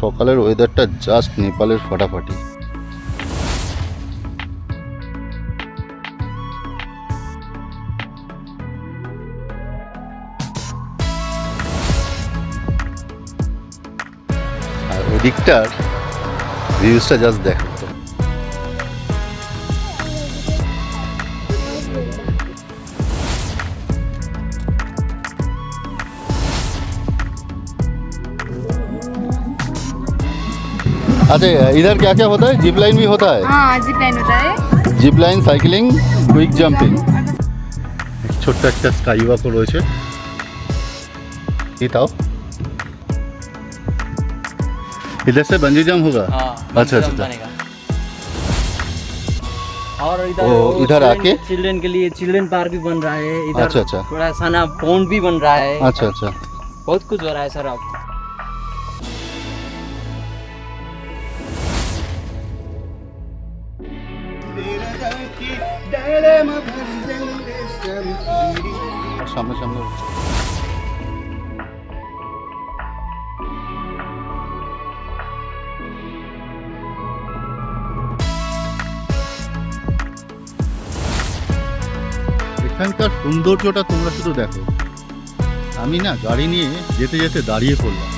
সকালের ওয়েদারটা জাস্ট নেপালের ফাটাফাটি। আর ওদিকটার ভিউজটা জাস্ট দেখো। अच्छा इधर क्या क्या होता है जिप लाइन भी होता है हाँ जिप लाइन होता है zip line cycling quick jumping ছোট্ট একটা স্কাই ওয়াকও রয়েছে ये ताओ इधर से बंजी जंप होगा हाँ अच्छा, अच्छा, अच्छा। बनेगा। और इधर ओ, वो इधर children- आके? चिल्ड्रन के लिए चिल्ड्रन पार्क भी बन रहा है इधर अच्छा, अच्छा। थोड़ा साना पौंड भी बन रहा है अच्छा अच्छा बहुत कुछ हो रहा है सर अब সৌন্দর্যটা তোমরা শুধু দেখো। আমি না গাড়ি নিয়ে যেতে যেতে দাঁড়িয়ে পড়লাম।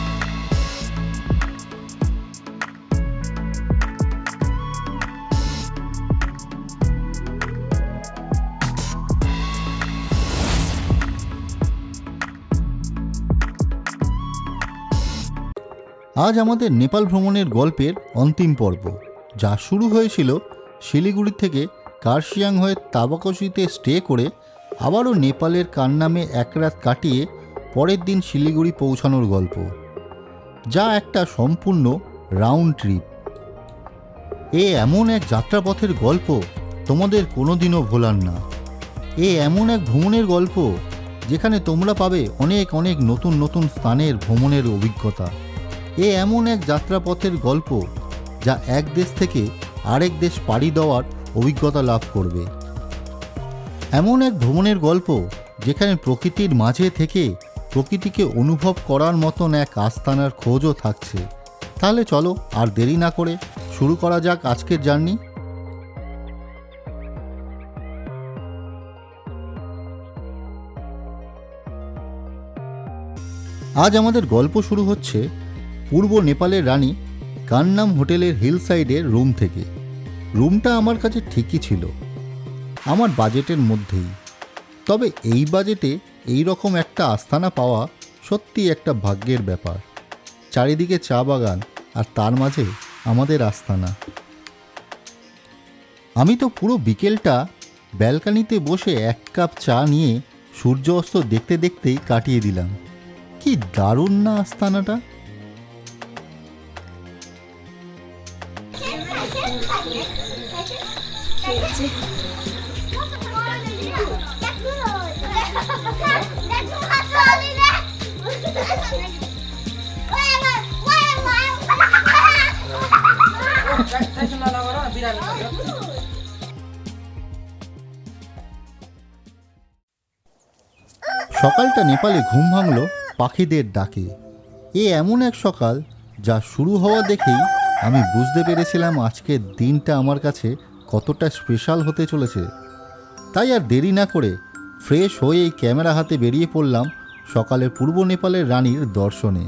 আজ আমাদের নেপাল ভ্রমণের গল্পের অন্তিম পর্ব, যা শুরু হয়েছিল শিলিগুড়ি থেকে কার্শিয়াং হয়ে তাবাকশিতে স্টে করে আবারও নেপালের কান্নামে এক রাত কাটিয়ে পরের দিন শিলিগুড়ি পৌঁছানোর গল্প। যা একটা সম্পূর্ণ রাউন্ড ট্রিপ এ এমন এক যাত্রাপথের গল্প তোমাদের কোনোদিনও ভোলার না। এ এমন এক ভ্রমণের গল্প যেখানে তোমরা পাবে অনেক অনেক নতুন নতুন স্থানের ভ্রমণের অভিজ্ঞতা। এ এমন এক যাত্রাপথের গল্প যা এক দেশ থেকে আরেক দেশ পাড়ি দেওয়ার অভিজ্ঞতা লাভ করবে। এমন এক ভ্রমণের গল্প যেখানে প্রকৃতির মাঝে থেকে প্রকৃতিকে অনুভব করার মতন এক আস্তানার খোঁজও থাকছে। তাহলে চলো আর দেরি না করে শুরু করা যাক আজকের জার্নি। আজ আমাদের গল্প শুরু হচ্ছে পূর্ব নেপালের রানী কান্নাম হোটেলের হিল সাইডের রুম থেকে। রুমটা আমার কাছে ঠিকই ছিল। আমার বাজেটের মধ্যেই। তবে এই বাজেটে এই রকম একটা আস্থানা পাওয়া সত্যি একটা ভাগ্যের ব্যাপার। চারিদিকে চা বাগান আর তার মাঝে আমাদের আস্থানা। আমি তো পুরো বিকেলটা ব্যালকানিতে বসে এক কাপ চা নিয়ে সূর্য অস্ত দেখতে দেখতেই কাটিয়ে দিলাম। কি দারুণ না আস্তানাটা সকালটা নেপালে ঘুম ভাঙল পাখিদের ডাকে। এ এমন এক সকাল যা শুরু হওয়া দেখেই আমি বুঝতে পেরেছিলাম আজকের দিনটা আমার কাছে কতটা স্পেশাল হতে চলেছে। তাই আর দেরি না করে ফ্রেশ হয়ে এই ক্যামেরা হাতে বেরিয়ে পড়লাম সকালে পূর্ব নেপালের রানীর দর্শনে।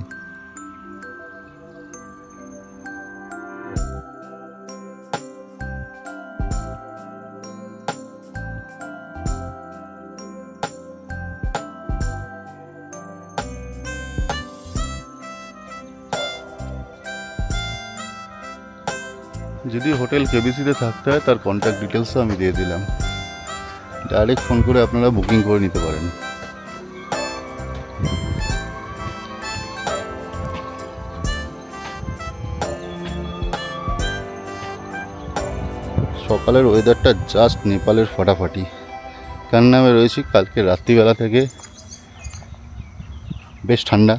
হোটেল কেবিসিতে থাকতে হয়, তার কন্ট্যাক্ট ডিটেলসও আমি দিয়ে দিলাম। ডাইরেক্ট ফোন করে আপনারা বুকিং করে নিতে পারেন। সকালের ওয়েদারটা জাস্ট নেপালের ফাটাফাটি। কার নামে রয়েছি কালকে রাত্রিবেলা থেকে বেশ ঠান্ডা।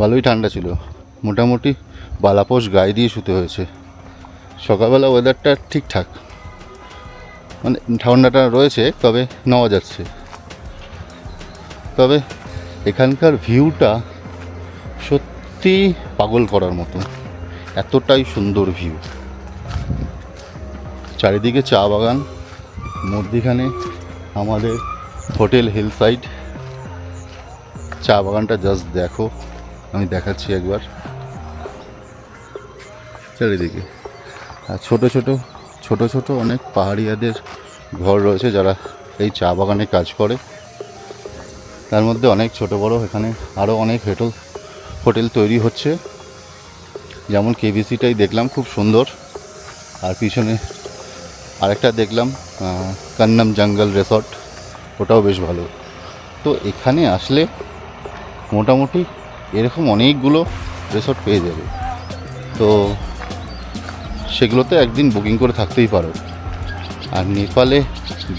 ভালোই ঠান্ডা ছিল। মোটামুটি বালাপোষ গায়ে দিয়ে শুতে হয়েছে। সকালবেলা ওয়েদারটা ঠিকঠাক। মানে ঠান্ডাটা রয়েছে, তবে নেওয়া যাচ্ছে। তবে এখানকার ভিউটা সত্যি পাগল করার মতো। এতটাই সুন্দর ভিউ চারিদিকে চা বাগান, মধ্যিখানে আমাদের হোটেল হিল সাইড চা বাগানটা জাস্ট দেখো, আমি দেখাচ্ছি একবার। চারিদিকে। আর ছোট ছোট ছোট ছোট অনেক পাহাড়িয়াদের ঘর রয়েছে যারা এই চা বাগানে কাজ করে। তার মধ্যে অনেক ছোট বড়, এখানে আরও অনেক হোটেল হোটেল তৈরি হচ্ছে। যেমন কেবিসিটাই দেখলাম, খুব সুন্দর। আর পিছনে আরেকটা দেখলাম কান্নাম জঙ্গল রিসর্ট, ওটাও বেশ ভালো। তো এখানে আসলে মোটামুটি এরকম অনেকগুলো রিসর্ট পেয়ে যাবে। তো সেগুলোতে একদিন বুকিং করে থাকতেই পারো। আর নেপালে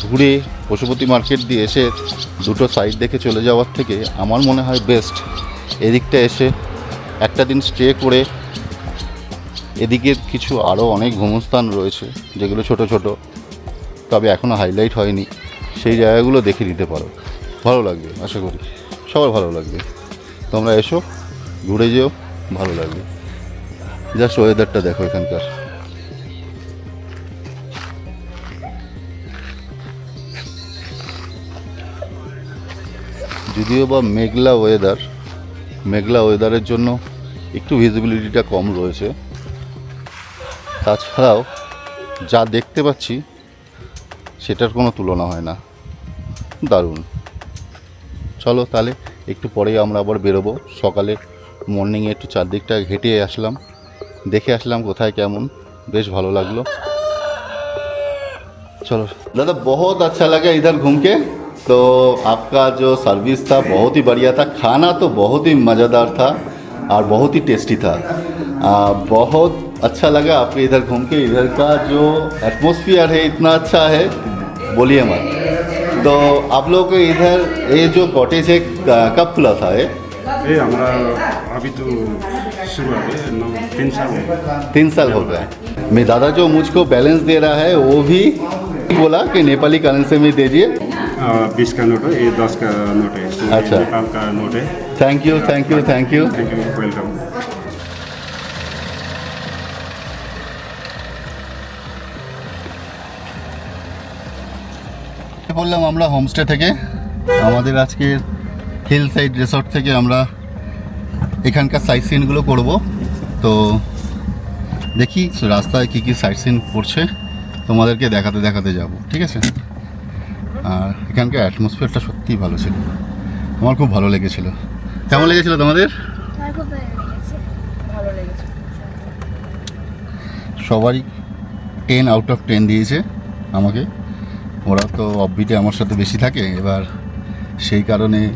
ঘুরে পশুপতি মার্কেট দিয়ে এসে দুটো সাইড দেখে চলে যাওয়ার থেকে আমার মনে হয় বেস্ট এদিকটা এসে একটা দিন স্টে করে এদিকে কিছু আরও অনেক ভ্রমণস্থান রয়েছে, যেগুলো ছোট ছোট, তবে এখনও হাইলাইট হয়নি। সেই জায়গাগুলো দেখে দিতে পারো। ভালো লাগবে, আশা করি। সবার ভালো লাগবে। তোমরা এসো, ঘুরে যেও, ভালো লাগবে। জাস্ট ওয়েদারটা দেখো এখানকার। যদিও বা মেঘলা ওয়েদার মেঘলা ওয়েদারের জন্য একটু ভিজিবিলিটিটা কম রয়েছে। তাছাড়াও যা দেখতে পাচ্ছি, সেটার কোনো তুলনা হয় না। দারুণ। চলো তাহলে একটু পরেই আমরা আবার বেরোবো। সকালে মর্নিংয়ে একটু চারদিকটা হেঁটে আসলাম। দেখে আসলাম কোথায় কেমন। বেশ ভালো লাগল। চলো। দাদা, বহুত আচ্ছা লাগে ইধার ঘুমকে। तो आपका जो सर्विस था बहुत ही बढ़िया था खाना तो बहुत ही मज़ेदार था और बहुत ही टेस्टी था आ, बहुत अच्छा लगा आपके इधर घूम के इधर का जो एटमोसफियर है इतना अच्छा है बोलिए मत तो आप लोग को इधर ये जो कॉटेज है कब खुला था ये ए हमारा अभी तो शुरू है नौ तीन साल है तीन साल हो गए मेरे दादा जो मुझको बैलेंस दे रहा है वो भी बोला कि नेपाली करेंसी में दीजिए बीस का नोट है ये दस का नोट है इसमें अच्छा। नेपाल का नोट है thank you thank you thank you thank you welcome বললাম আমরা হোমস্টে থেকে আমাদের আজকের হিল সাইড রিসর্ট থেকে আমরা এখানকার সাইট সিনগুলো করব তো দেখি রাস্তায় কী কী সাইট সিন পড়ছে তোমাদেরকে দেখাতে দেখাতে যাব ঠিক আছে আর এখানকার অ্যাটমসফিয়ারটা সত্যিই ভালো ছিল। আমার খুব ভালো লেগেছিল। কেমন লেগেছিল তোমাদের? আমার খুব ভালো লেগেছে। সবারই টেন আউট অফ টেন দিয়েছে আমাকে। ওরা তো অফবিটে আমার সাথে বেশি থাকে। এবার সেই কারণে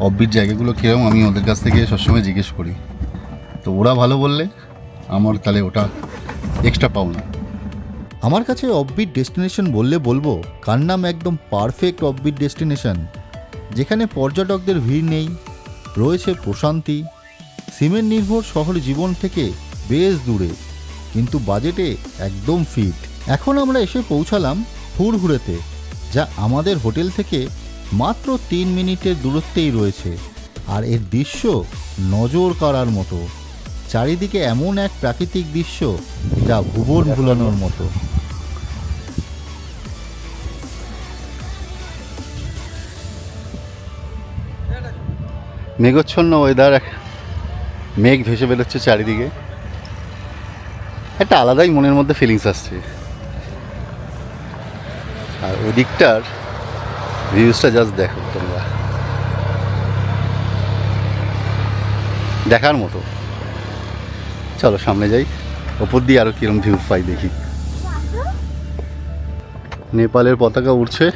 অফবিট জায়গাগুলো কীরকম আমি ওদের কাছ থেকে সবসময় জিজ্ঞেস করি। তো ওরা ভালো বললে আমার তাহলে ওটা এক্সট্রা পাওনা। আমার কাছে অফবিট ডেস্টিনেশন বললে বলব, কার নাম একদম পারফেক্ট অফবিট ডেস্টিনেশন যেখানে পর্যটকদের ভিড় নেই, রয়েছে প্রশান্তি সিমেন্ট নির্ভর শহর জীবন থেকে বেশ দূরে, কিন্তু বাজেটে একদম ফিট এখন আমরা এসে পৌঁছালাম হুড়হুড়েতে, যা আমাদের হোটেল থেকে মাত্র তিন মিনিটের দূরত্বেই রয়েছে, আর এর দৃশ্য নজর কাড়ার মতো। চারিদিকে এমন এক প্রাকৃতিক দৃশ্য যা ভুবন ভুলানোর মতো। মেঘচ্ছন্ন ওয়েদার এক মেঘ ভেসে বেরোচ্ছে চারিদিকে। একটা আলাদাই মনের মধ্যে ফিলিংস আসছে। আর ওই দিকটার ভিউজটা জাস্ট দেখো তোমরা। দেখার মতো। চলো সামনে যাই। ওপর দিয়ে আরও কিরম ভিউ পাই দেখি। নেপালের পতাকা উড়ছে।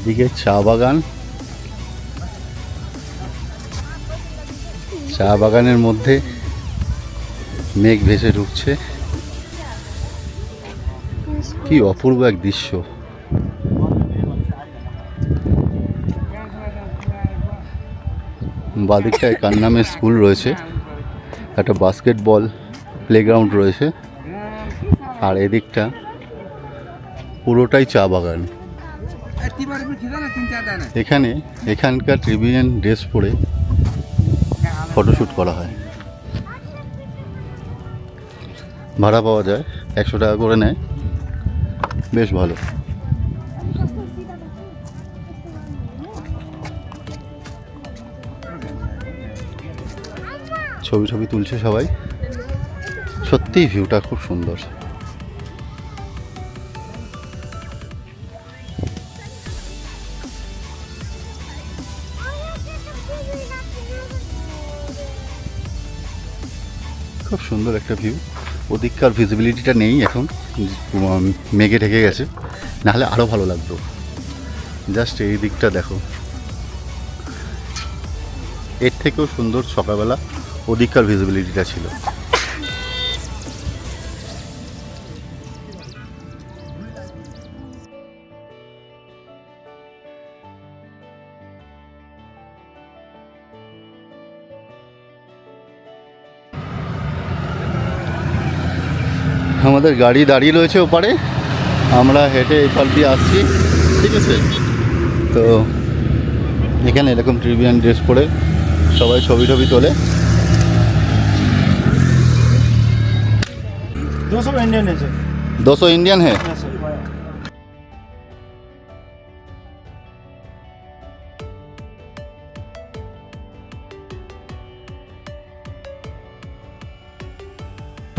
চারিদিকে চা বাগান। চা বাগানের মধ্যে মেঘ ভেসে ঢুকছে। কি অপূর্ব এক দৃশ্য। বাদিকটায় কান্নামের স্কুল রয়েছে। একটা বাস্কেটবল প্লেগ্রাউন্ড রয়েছে। আর এদিকটা পুরোটাই চা বাগান। এখানে, এখানকার ট্রিবিউন ড্রেস পরে ফটোশ্যুট করা হয়। ভাড়া পাওয়া যায়, একশো টাকা করে নেয়। বেশ ভালো। ছবি ছবি তুলছে সবাই। সত্যিই ভিউটা খুব সুন্দর। খুব সুন্দর একটা ভিউ ওদিককার ভিজিবিলিটিটা নেই এখন মেঘে ঢেকে গেছে। নাহলে আরও ভালো লাগতো। জাস্ট এই দিকটা দেখো। এর থেকেও সুন্দর সকালবেলা ওদিককার ভিজিবিলিটিটা ছিল। আমাদের গাড়ি দাঁড়িয়ে রয়েছে ওপারে। আমরা হেঁটে এই পাল দিয়ে আসছি। ঠিক আছে? তো এখানে এরকম ট্রিবিয়ান ড্রেস পরে সবাই ছবি টবি তোলে। দোশো ইন্ডিয়ান হ্যাঁ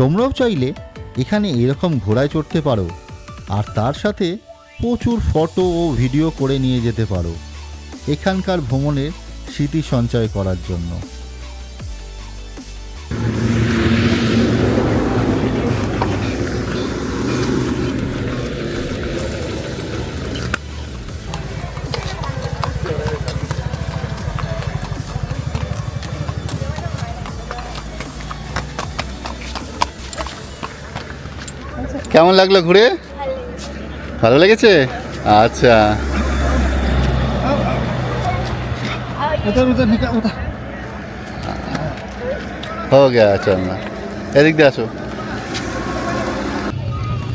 তোমরাও চাইলে এখানে এরকম ঘোড়ায় চড়তে পারো। আর তার সাথে প্রচুর ফটো ও ভিডিও করে নিয়ে যেতে পারো। এখানকার ভ্রমণের স্মৃতি সঞ্চয় করার জন্য। কেমন লাগল ঘুরে? ভালো লেগেছে? আচ্ছা। গে আচ্ছা, আচ্ছা। এদিক দিয়ে আসো।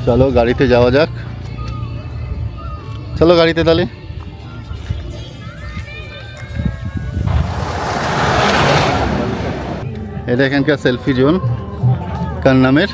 চলো গাড়িতে যাওয়া যাক। চলো গাড়িতে তাহলে। এটা এখানকার সেলফি জোন কার নামের?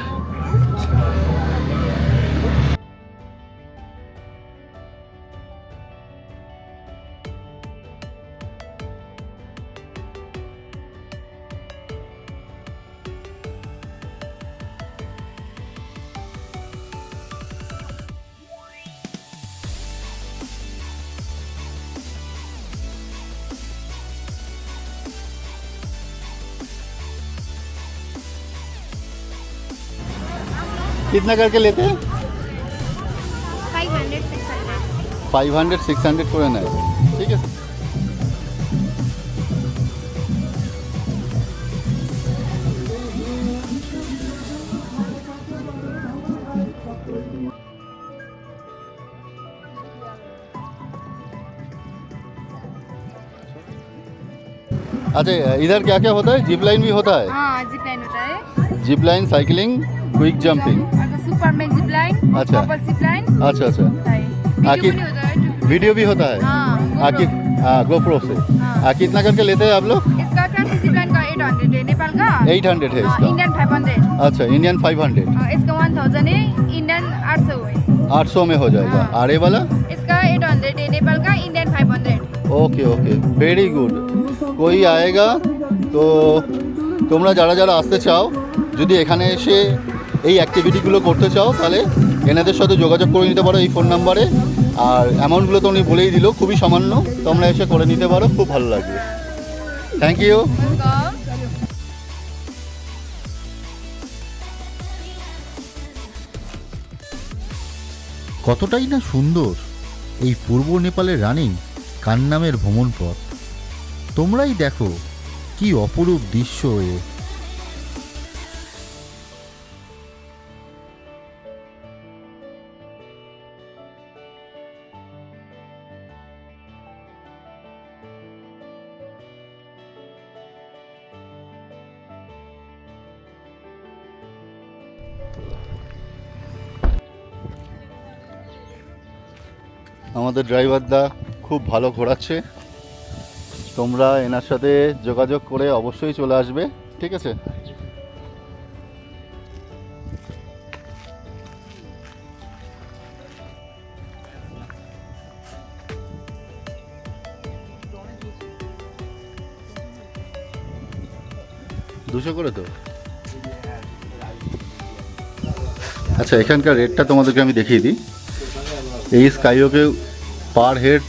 कितना करके लेते हैं? फाइव हंड्रेड सिक्स हंड्रेड को रहना है ठीक है। अच्छा इधर क्या क्या होता है? जिप लाइन भी होता है? जिप लाइन होता है। Zip line cycling quick jumping और सुपरमैन जिप लाइन अच्छा। कपल जिप लाइन अच्छा अच्छा होता है आखिर- वीडियो भी होता है वीडियो भी होता है हाँ आखिर GoPro। हाँ गोप्रो से हाँ। आ, कितना करके लेते हैं आप लोग इसका क्लासिक जिप लाइन का एट हंड्रेड है नेपाल का एट हंड्रेड है हाँ, इसका इंडियन फाइव हंड्रेड अच्छा इंडियन फाइव हंड्रेड इसका वन थाउजेंड है इंडियन आठ सौ है आठ सौ में हो जाएगा हाँ। और ये वाला इसका एट हंड्रेड है नेपाल का Indian five hundred okay okay very good কই আয়েগা তো তোমরা যারা যারা আসতে চাও যদি এখানে এসে এই অ্যাক্টিভিটিগুলো করতে চাও, তাহলে এনাদের সাথে যোগাযোগ করে নিতে পারো এই ফোন নাম্বারে আর অ্যামাউন্টগুলো তো উনি বলেই দিল, খুবই সামান্য। তোমরা এসে করে নিতে পারো, খুব ভালো লাগবে। থ্যাংক ইউ কতটাই না সুন্দর এই পূর্ব নেপালের রানিং কান্নামের ভ্রমণ পথ তোমরাই দেখো কি অপরূপ দৃশ্য এ। আমাদের ড্রাইভারদা খুব ভালো ঘোরাচ্ছে। তোমরা এনার সাথে যোগাযোগ করে অবশ্যই চলে আসবে, ঠিক আছে? দুশো করে তো? আচ্ছা এখানকার রেটটা তোমাদেরকে আমি দেখিয়ে দিই। এই স্কাইওকে পার হেড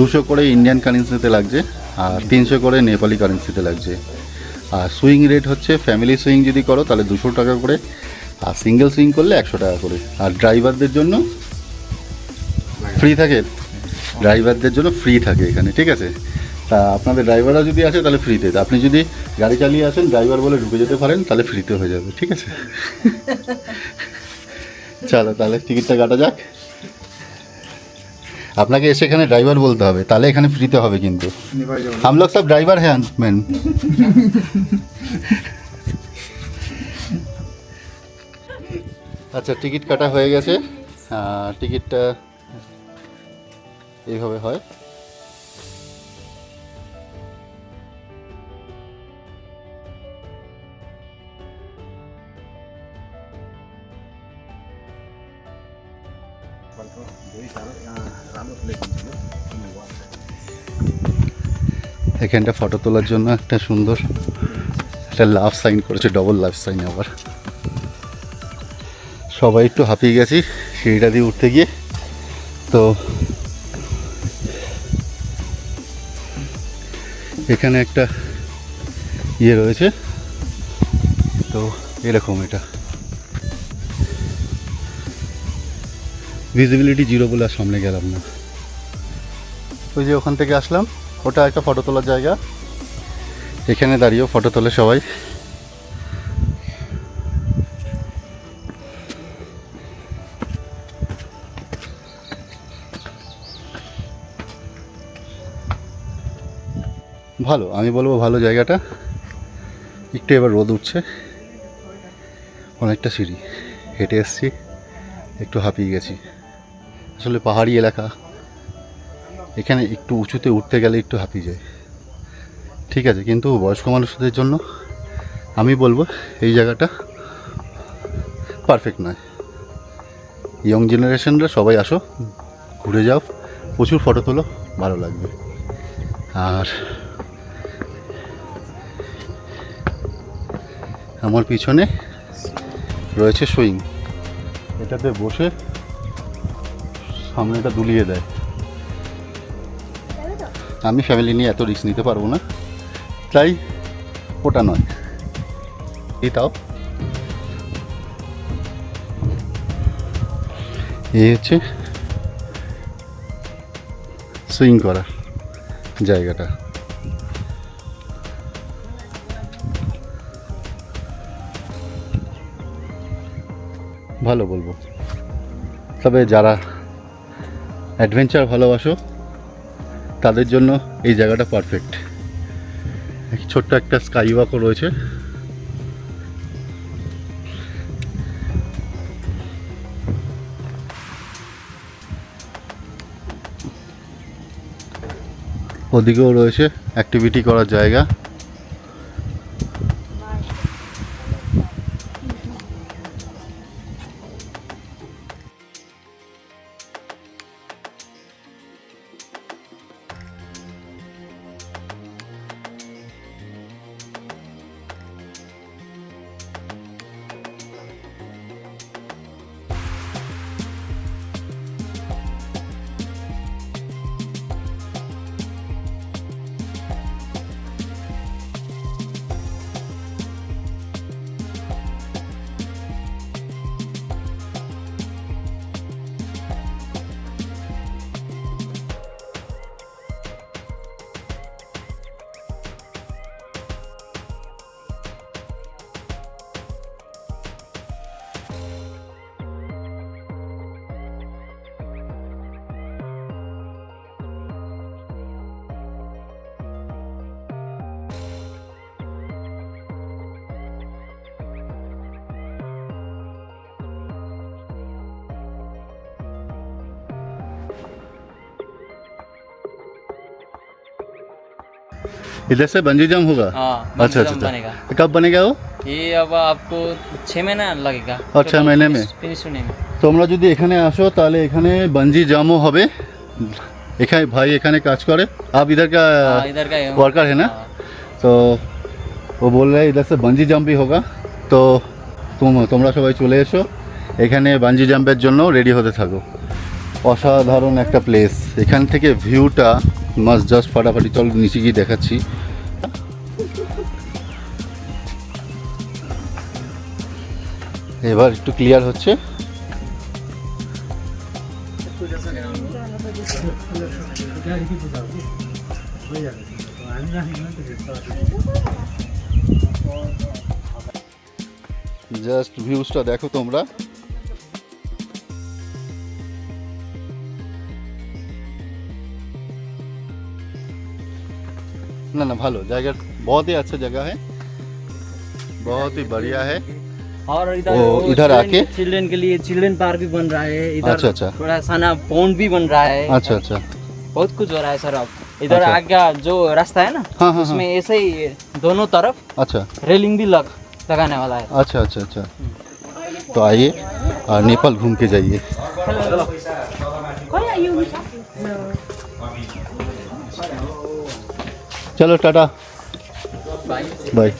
দুশো করে ইন্ডিয়ান কারেন্সিতে লাগছে আর তিনশো করে নেপালি কারেন্সিতে লাগছে। আর সুইং রেট হচ্ছে ফ্যামিলি সুইং যদি করো তাহলে দুশো টাকা করে আর সিঙ্গেল সুইং করলে একশো টাকা করে। আর ড্রাইভারদের জন্য ফ্রি থাকে ড্রাইভারদের জন্য ফ্রি থাকে এখানে ঠিক আছে? তা আপনাদের ড্রাইভাররা যদি আসে তাহলে ফ্রিতে আপনি যদি গাড়ি চালিয়ে আসেন ড্রাইভার বলে ঢুকে যেতে পারেন তাহলে ফ্রিতে হয়ে যাবে ঠিক আছে? চলো তাহলে টিকিটটা কাটা যাক। আপনাকে এসে এখানে ড্রাইভার বলতে হবে, তাহলে এখানে ফ্রিতে হবে কিন্তু। আমলক সব ড্রাইভার হ্যাঁ ম্যান আচ্ছা টিকিট কাটা হয়ে গেছে। টিকিটটা এইভাবে হয়। এখানটা ফটো তোলার জন্য একটা সুন্দর একটা লাভ সাইন করেছে ডবল লাভ সাইন আবার। সবাই একটু হাঁপিয়ে গেছি, সিঁড়িটা দিয়ে উঠতে গিয়ে। তো এখানে একটা ইয়ে রয়েছে। তো এরকম এটা। ভিজিবিলিটি জিরো বলে আর সামনে গেলাম না। ওই যে ওখান থেকে আসলাম। ওটা একটা ফটো তোলার জায়গা। এখানে দাঁড়িয়েও ফটো তোলে সবাই। ভালো, আমি বলব ভালো জায়গাটা। একটু এবার রোদ উঠছে। অনেকটা সিঁড়ি। হেঁটে এসছি, একটু হাঁপিয়ে গেছি। আসলে পাহাড়ি এলাকা। এখানে একটু উঁচুতে উঠতে গেলে একটু হাঁপিয়ে যায়। ঠিক আছে, কিন্তু বয়স্ক মানুষদের জন্য আমি বলব এই জায়গাটা পারফেক্ট নয়। ইয়ং জেনারেশনরা সবাই আসো, ঘুরে যাও, প্রচুর ফটো তোলো, ভালো লাগবে। আর আমার পিছনে রয়েছে সুইং এটাতে বসে সামনেটা দুলিয়ে দেয়। আমি ফ্যামিলি নিয়ে এত রিস্ক নিতে পারব না। তাই ওটা নয়। এই তাও। এই হচ্ছে সুইং করা জায়গাটা। ভালো বলব। তবে যারা অ্যাডভেঞ্চার ভালোবাসো তাদের জন্য এই জায়গাটা পারফেক্ট ছোট্ট একটা স্কাই ওয়াকও রয়েছে। ওদিকেও রয়েছে অ্যাক্টিভিটি করার জায়গা। इधर से बंजी जंप होगा हाँ अच्छा बंजी अच्छा जंप बनेगा अच्छा कब बनेगा वो ये अब आपको छः महीना लगेगा और छः महीने में? फिनिश होने में তোমরা যদি এখানে আসো তাহলে এখানে বাঞ্জি জামও হবে এখানে ভাই এখানে কাজ করে আপ ইধার কা हाँ, इधर का ही हूँ। वर्कर है ना हाँ। তো ও বললে ইধার সে বাঞ্জি জাম্পই হোগা তো তোম- তোমরা সবাই চলে এসো এখানে বাঞ্জি জাম্পের জন্য রেডি হতে থাকো অসাধারণ একটা প্লেস এখান থেকে ভিউটা মাস জাস্ট ফাটাফাটি চল নিচে গিয়ে দেখাচ্ছি এবার একটু ক্লিয়ার হচ্ছে জাস্ট ভিউজটা দেখো তোমরা ना ना भालो जगह बहुत ही अच्छा जगह है बहुत ही बढ़िया है और इधर इधर आके? चिल्ड्रन के लिए चिल्ड्रन पार्क भी बन रहा है इधर अच्छा, अच्छा। थोड़ा सा ना पौंड भी बन रहा है। अच्छा अच्छा। बहुत कुछ हो रहा है सर अब। इधर अच्छा। आगे जो रास्ता है ना हाँ, हाँ, उसमें ऐसे ही दोनों तरफ़ अच्छा। रेलिंग भी लग लगाने वाला है। अच्छा अच्छा अच्छा। तो आइए और नेपाल घूम के जाइए। चलो टाटा। বাই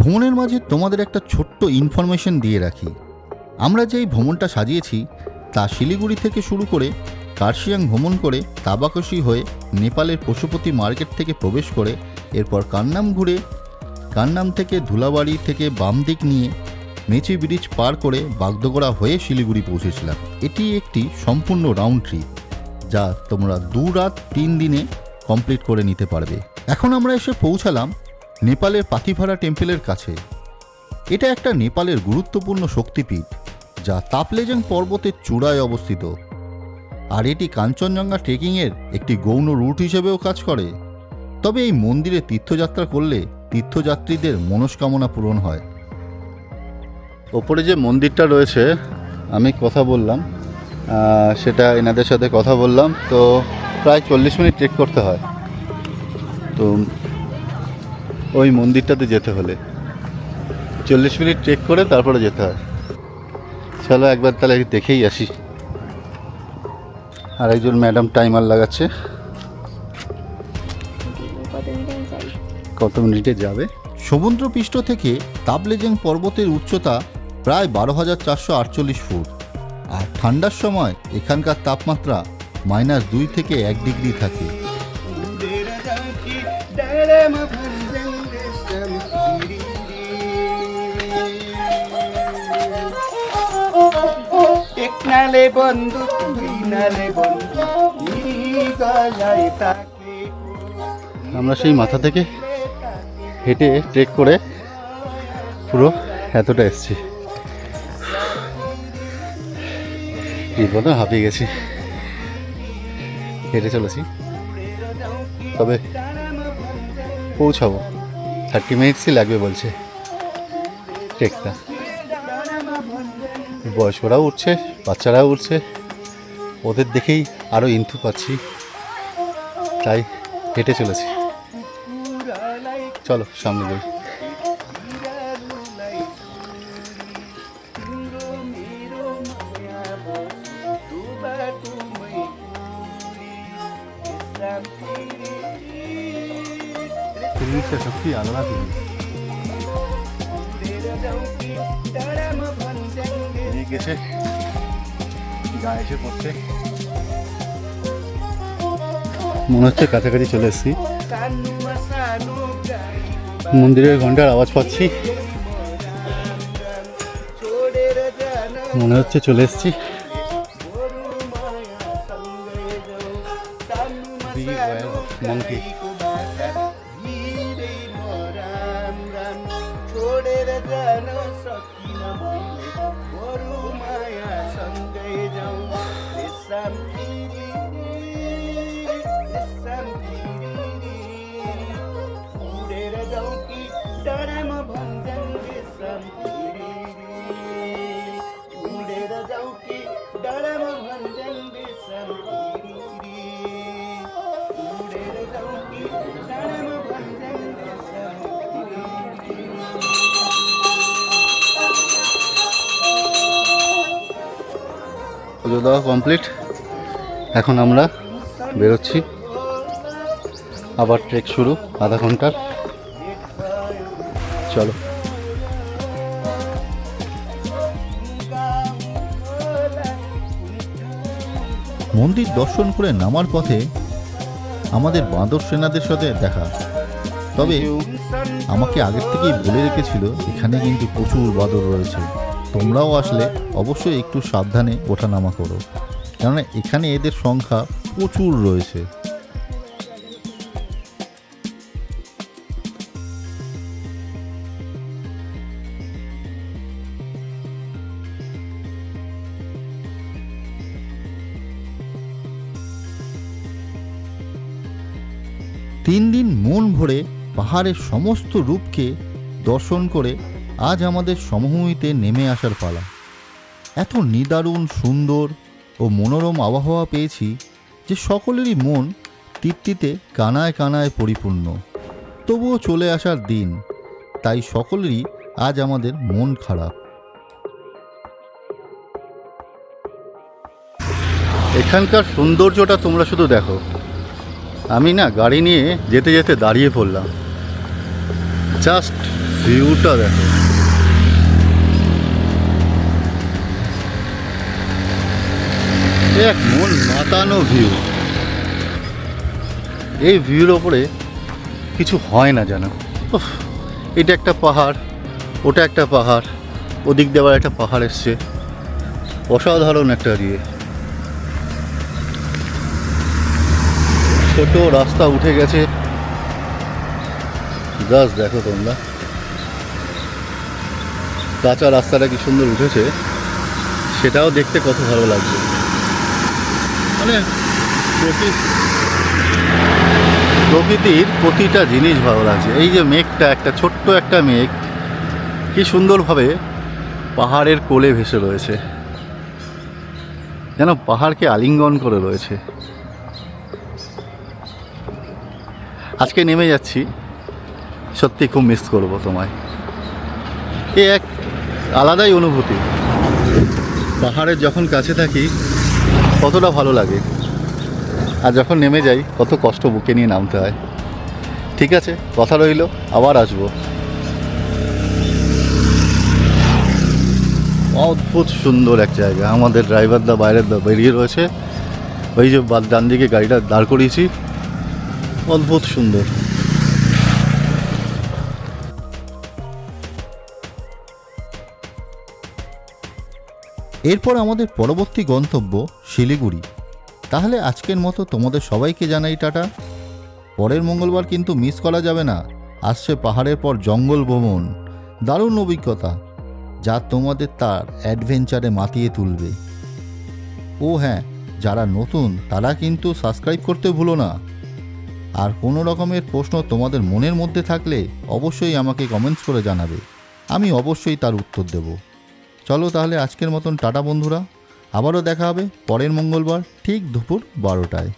ভ্রমণের মাঝে তোমাদের একটা ছোট্ট ইনফরমেশন দিয়ে রাখি। আমরা যে ভ্রমণটা সাজিয়েছি, তা শিলিগুড়ি থেকে শুরু করে কার্শিয়াং ভ্রমণ করে তাবাকশি হয়ে নেপালের পশুপতি মার্কেট থেকে প্রবেশ করে, এরপর কান্নাম ঘুরে, কান্নাম থেকে ধুলাবাড়ি থেকে বাম দিক নিয়ে মেচি ব্রিজ পার করে বাগদোগড়া হয়ে শিলিগুড়ি পৌঁছেছিলাম। এটি একটি সম্পূর্ণ রাউন্ড ট্রিপ যা তোমরা দু রাত তিন দিনে কমপ্লিট করে নিতে পারবে। এখন আমরা এসে পৌঁছালাম নেপালের পাথিভাড়া টেম্পেলের কাছে। এটা একটা নেপালের গুরুত্বপূর্ণ শক্তিপীঠ, যা তাপলেজাং পর্বতের চূড়ায় অবস্থিত। আর এটি কাঞ্চনজঙ্ঘা ট্রেকিংয়ের একটি গৌণ রুট হিসেবেও কাজ করে। তবে এই মন্দিরে তীর্থযাত্রা করলে তীর্থযাত্রীদের মনস্কামনা পূরণ হয়। ওপরে যে মন্দিরটা রয়েছে, আমি কথা বললাম সেটা এনাদের সাথে কথা বললাম, তো প্রায় চল্লিশ মিনিট ট্রেক করতে হয়। তো ওই মন্দিরটাতে যেতে হলে। চল্লিশ মিনিট ট্রেক করে তারপরে যেতে হয়। চলো একবার তাহলে দেখেই আসি। আর একজন ম্যাডাম টাইমার লাগাচ্ছে। কত মিনিটে যাবে? সমুদ্রপৃষ্ঠ থেকে তাবলেজেং পর্বতের উচ্চতা প্রায় বারো হাজার চারশো আটচল্লিশ ফুট। আর ঠান্ডার সময় এখানকার তাপমাত্রা মাইনাস দুই থেকে এক ডিগ্রি থাকে। নালে বন্ধু বন্ধু আমরা সেই মাথা থেকে হেঁটে ট্রেক করে পুরো এতটা এসছি। বিপদ হাঁপিয়ে গেছি। হেঁটে চলেছি। তবে পৌঁছাবো। থার্টি মিনিটসই লাগবে বলছে ট্রেকটা। বয়স্করাও উঠছে, বাচ্চারাও উঠছে। ওদের দেখেই আরও ইন্থু পাচ্ছি। তাই হেঁটে চলেছি। চলো সামনে যাই। মনে হচ্ছে কাছাকাছি চলে এসেছি। মন্দিরের ঘণ্টার আওয়াজ পাচ্ছি। মনে হচ্ছে চলে এসেছি। পুজো দেওয়া কমপ্লিট এখন আমরা বেরোচ্ছি। আবার ট্রেক শুরু আধা ঘণ্টার। চলো। মন্দির দর্শন করে নামার পথে আমাদের বাঁদর সেনাদের সাথে দেখা। তবে আমাকে আগের থেকেই বলে রেখেছিল এখানে কিন্তু প্রচুর বাদর রয়েছে। তোমরাও আসলে অবশ্যই একটু সাবধানে ওঠানামা করো। কেননা এখানে এদের সংখ্যা প্রচুর রয়েছে। তিন দিন মন ভরে পাহাড়ের সমস্ত রূপকে দর্শন করে আজ আমাদের সমভূমিতে নেমে আসার পালা। এত নিদারুণ, সুন্দর ও মনোরম আবহাওয়া পেয়েছি যে সকলেরই মন তৃপ্তিতে কানায় কানায় পরিপূর্ণ। তবুও চলে আসার দিন, তাই সকলেরই আজ আমাদের মন খারাপ। এখানকার সৌন্দর্যটা তোমরা শুধু দেখো। আমি না গাড়ি নিয়ে যেতে যেতে দাঁড়িয়ে পড়লাম। জাস্ট ভিউটা দেখো। এক মন মাতানো ভিউ। এই ভিউর ওপরে কিছু হয় না উফ, এটা একটা পাহাড় ওটা একটা পাহাড় ওদিক দিয়ে আবার একটা পাহাড় এসছে। অসাধারণ একটা ইয়ে ছোট রাস্তা উঠে গেছে। জাস্ট দেখো তোমরা। কাঁচা রাস্তাটা কি সুন্দর উঠেছে সেটাও দেখতে কত ভালো লাগছে। মানে প্রকৃতি। প্রকৃতির প্রতিটা জিনিস ভালো লাগছে। এই যে মেঘটা, একটা ছোট্ট একটা মেঘ, কি সুন্দরভাবে পাহাড়ের কোলে ভেসে রয়েছে। যেন পাহাড়কে আলিঙ্গন করে রয়েছে। আজকে নেমে যাচ্ছি। সত্যি খুব মিস করব তোমায়। এ এক আলাদাই অনুভূতি। পাহাড়ের যখন কাছে থাকি কতটা ভালো লাগে। আর যখন নেমে যাই, কত কষ্ট বুকে নিয়ে নামতে হয়। ঠিক আছে, কথা রইল, আবার আসব। অদ্ভুত সুন্দর এক জায়গা। আমাদের ড্রাইভার দা বাইরের দা বেরিয়ে রয়েছে। ওই যে ডান দিকে গাড়িটা দাঁড় করিয়েছি। অদ্ভুত সুন্দর। এরপর আমাদের পরবর্তী গন্তব্য শিলিগুড়ি। তাহলে আজকের মতো তোমাদের সবাইকে জানাই টাটা। পরের মঙ্গলবার কিন্তু মিস করা যাবে না। আসছে পাহাড়ের পর জঙ্গল ভ্রমণ। দারুণ অভিজ্ঞতা। যা তোমাদের তার অ্যাডভেঞ্চারে মাতিয়ে তুলবে। ও হ্যাঁ যারা নতুন, তারা কিন্তু সাবস্ক্রাইব করতে ভুলো না। আর কোনো রকমের প্রশ্ন তোমাদের মনের মধ্যে থাকলে অবশ্যই আমাকে কমেন্টস করে জানাবে। আমি অবশ্যই তার উত্তর দেব। চলো তাহলে আজকের মতন টাটা বন্ধুরা আবারও দেখা হবে পরের মঙ্গলবার ঠিক দুপুর বারোটায়।